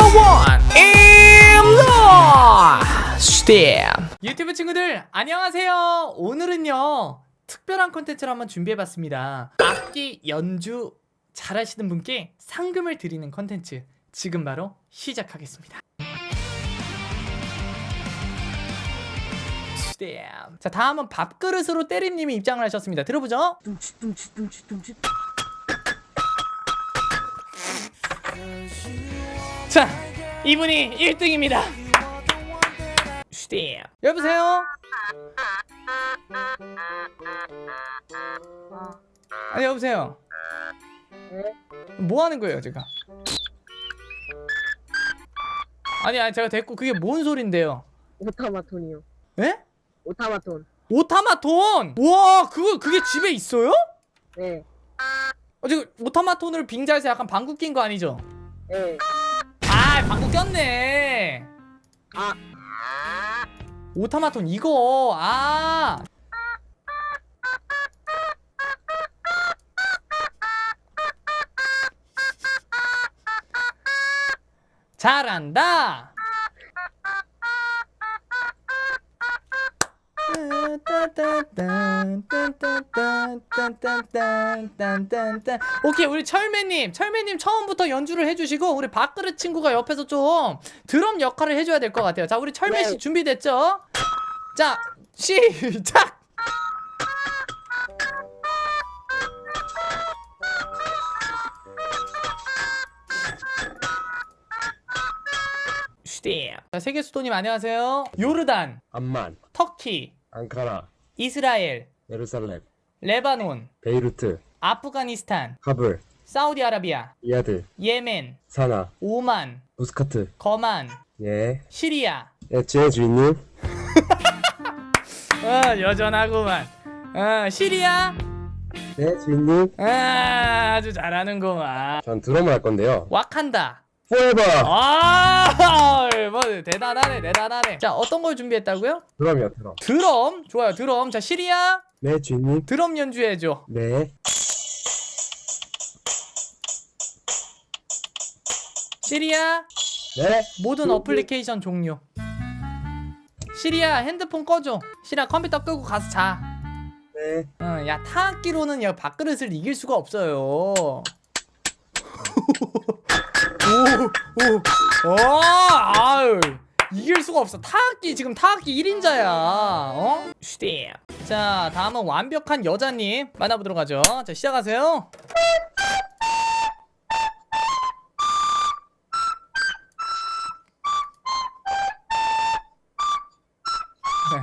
넘버 원 임로 스팀 유튜브 친구들 안녕하세요. 오늘은요 특별한 콘텐츠를 한번 준비해봤습니다. 악기 연주 잘하시는 분께 상금을 드리는 콘텐츠 지금 바로 시작하겠습니다. 스팀 자 다음은 밥그릇으로 때림님이 입장을 하셨습니다. 들어보죠. 뚱치 뚱치 뚱치 뚱치 자, 이분이 1등입니다. 슈디. 여보세요? 아니, 여보세요? 네? 뭐 하는 거예요, 제가? 아니, 아니, 제가 됐고, 그게 뭔 소린데요? 오타마톤이요 예? 오타마톤 오타마톤! 와, 그거, 그게 집에 있어요? 네 어, 지금 오타마톤을 빙자해서 약간 방구 낀 거 아니죠? 네. 아, 방구 꼈네. 아. 오타마톤 이거. 아. 잘한다 오케이 우리 철매님. 철매님 처음부터 연주를 해주시고 우리 밥그릇 친구가 옆에서 좀 드럼 역할을 해줘야 될 것 같아요. 자 우리 철매씨 네. 준비됐죠? 자 시작! 슈디 자 세계 수도님 안녕하세요. 요르단. 암만, 터키 앙카라, 이스라엘 예루살렘, 레바논 베이루트, 아프가니스탄 카불, 사우디아라비아 이아드, 예멘 사나, 오만 무스카트. 거만 예. 시리아 예, 제 주인님. 어 여전하구만 어 시리아 네, 주인님. 아 아주 잘하는구만 전 드럼을 할 건데요. 와칸다 포에버! 아 뭐 대단하네 대단하네 자 어떤 걸 준비했다고요? 드럼이요, 드럼. 드럼 좋아요 드럼 자 시리아 네, 주인님. 드럼 연주해줘 네. 시리아 네. 모든 어플리케이션 종료 시리아 핸드폰 꺼줘 시리아 컴퓨터 끄고 가서 자 네. 어, 야 타악기로는 야 밥그릇을 이길 수가 없어요. 오, 오, 오, 아유, 이길 수가 없어. 타악기 지금 타악기 1인자야. 어? 슈디. 자, 다음은 완벽한 여자님 만나보도록 하죠. 자, 시작하세요.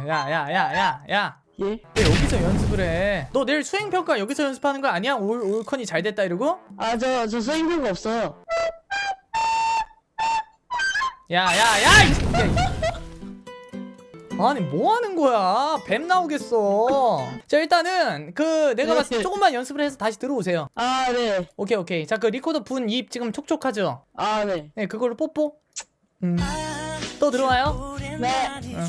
야, 야, 야, 야, 야. 예? 왜 여기서 연습을 해? 너 내일 수행 평가 여기서 연습하는 거 아니야? 올 올컨이 잘 됐다 이러고? 아 저저 써있는 거 없어요 야야야! 이 새끼야, 이- 아니 뭐 하는 거야? 뱀 나오겠어. 자 일단은 그 내가 네. 봤을 때 조금만 연습을 해서 다시 들어오세요. 아네아네 오케이 오케이. 자 그 리코더 분 입 지금 촉촉하죠? 아, 네. 네 그걸로 뽀뽀. 음. 또 들어와요? 네.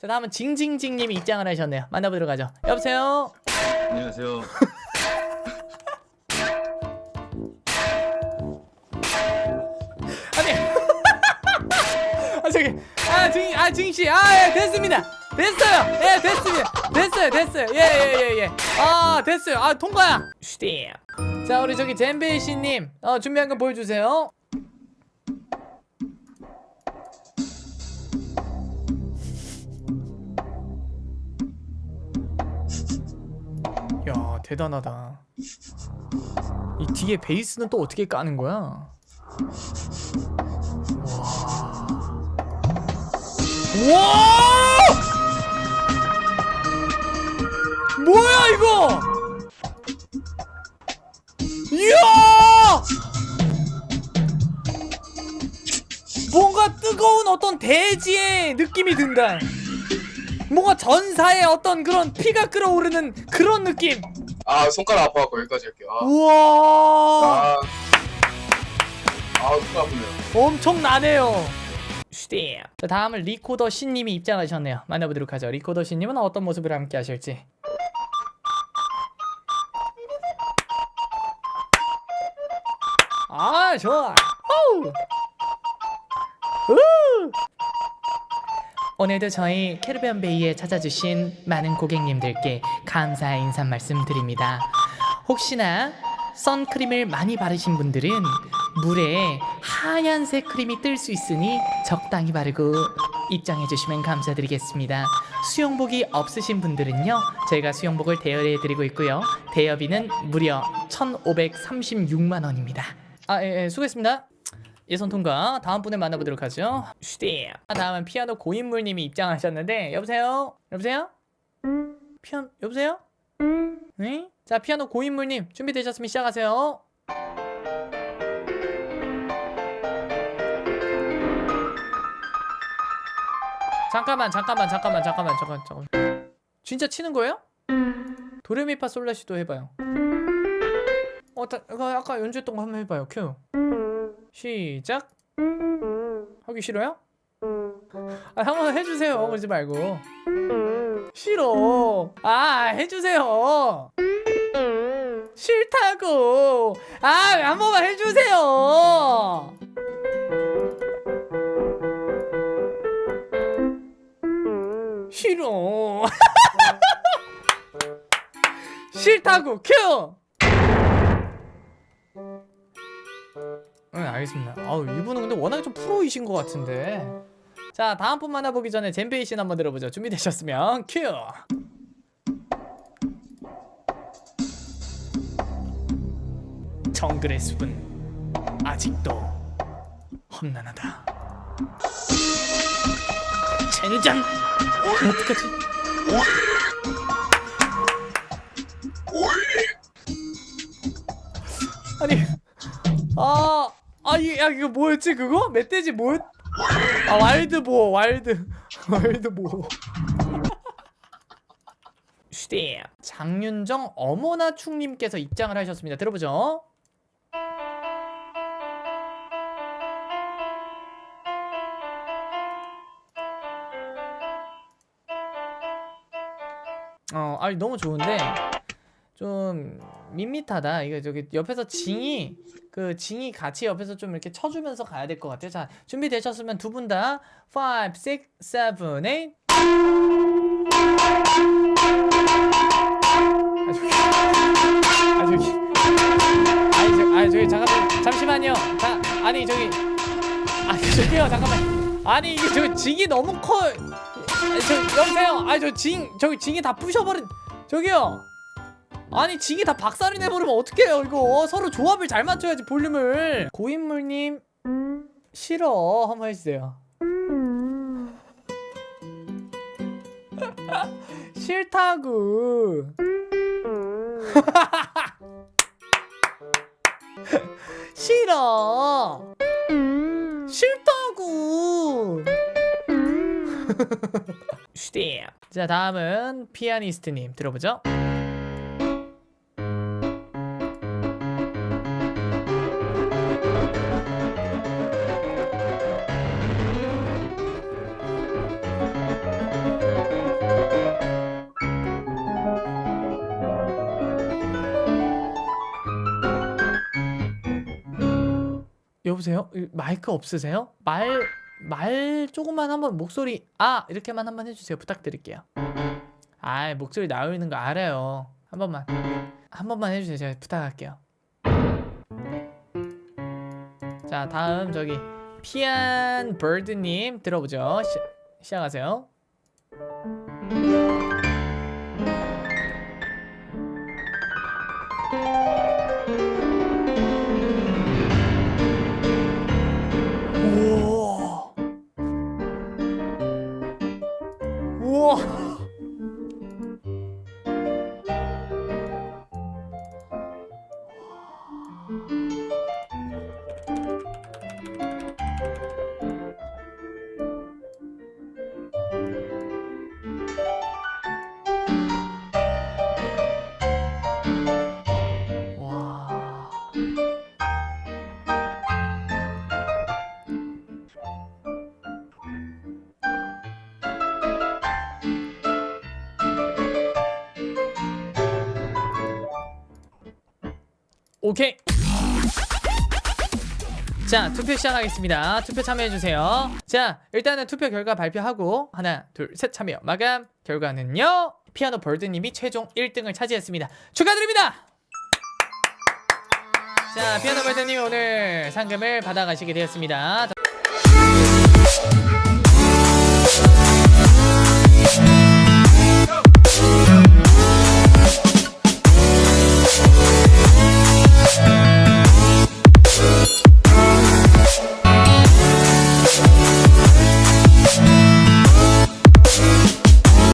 자 다음은 징징징님이 입장을 하셨네요. 만나보도록 하죠. 여보세요. 안녕하세요. 아 증, 아 증씨 아 예, 됐습니다. 됐어요. 예 됐습니다. 됐어요 됐어요. 예예 예예 아 됐어요. 아 통과야. 자 우리 저기 젠베이 씨님 어 준비한 거 보여주세요. 야 대단하다. 이 뒤에 베이스는 또 어떻게 까는 거야 와! 뭐야 이거? 이야! 뭔가 뜨거운 어떤 대지의 느낌이 든다. 뭔가 전사의 어떤 그런 피가 끓어오르는 그런 느낌. 아 손가락 아파 갖고 여기까지 할게요. 아, 우와! 아, 아손 아프네요. 엄청 나네요. 자, 다음은 리코더 신님이 입장하셨네요. 만나보도록 하죠. 리코더 신님은 어떤 모습을 함께 하실지. 아 좋아. 호우. 우! 오늘도 저희 캐리비안 베이에 찾아주신 많은 고객님들께 감사의 인사 말씀드립니다. 혹시나 선크림을 많이 바르신 분들은 물에 하얀색 크림이 뜰 수 있으니 적당히 바르고 입장해 주시면 감사드리겠습니다. 수영복이 없으신 분들은요. 저희가 수영복을 대여해 드리고 있고요. 대여비는 무려 1,536만 원입니다. 아, 예, 예, 수고했습니다. 예선 통과. 다음 분을 만나보도록 하죠. 슈디. 다음은 피아노 고인물님이 입장하셨는데 여보세요. 여보세요. 피아노 여보세요. 네? 자 피아노 고인물님 준비되셨으면 시작하세요. 잠깐만 잠깐만 잠깐만 잠깐만 잠깐 잠깐. 진짜 치는 거예요? 도레미파 솔라시도 해봐요. 어, 다, 그 아까 연주했던 거 한번 해봐요. 큐. 시작. 하기 싫어요? 아, 한번 해주세요. 그러지 말고. 싫어. 아, 해주세요. 싫다고. 아, 한 번만 해주세요. 싫어. 싫다고. 큐. 네, 알겠습니다. 아우, 이분은 근데 워낙에 좀 프로이신 것 같은데. 자, 다음 분 만나보기 전에 젠페이 씬 한번 들어보죠. 준비되셨으면 큐. 정글의 숲은 아직도 험난하다. 젠장. 어떡하지? 아니, 아, 아, 이, 야, 이거 뭐였지, 그거? 멧돼지 뭐였? 아, 와일드 보, 와일드, 와일드 보. 슈디 장윤정 어머나 충님께서 입장을 하셨습니다. 들어보죠. 어, 아니 너무 좋은데 좀 밋밋하다. 이거 저기 옆에서 징이 그 징이 같이 옆에서 좀 이렇게 쳐주면서 가야 될 것 같아요. 자 준비 되셨으면 두 분 다 5, 6, 7, 8 아 저기 아 저기 아니 저 아니 저기 잠깐 잠시만요. 자 아니 저기 아니 저기요 잠깐만 아니 이게 저 징이 너무 커. 저 여보세요. 아니 저 징 저기 징이 다 부셔버린 저기요. 아니 징이 다 박살이 내버리면 어떡해요 이거. 서로 조합을 잘 맞춰야지 볼륨을. 고인물님 싫어. 한번 해주세요. 싫다고 싫어. 싫다고 슈디 자 다음은 피아니스트님 들어보죠 여보세요? 이 마이크 없으세요? 말, 말 조금만 한번 목소리 아! 이렇게만 한번 해주세요. 부탁드릴게요. 아 목소리 나오는 거 알아요. 한 번만. 한 번만 해주세요. 제가 부탁할게요. 자 다음 저기 피안 버드님 들어보죠. 시, 시작하세요 오케이. 자 투표 시작하겠습니다. 투표 참여해주세요. 자 일단은 투표 결과 발표하고 하나 둘 셋 참여. 마감 결과는요. 피아노 벌드님이 최종 1등을 차지했습니다. 축하드립니다! 자 피아노 벌드님 오늘 상금을 받아가시게 되었습니다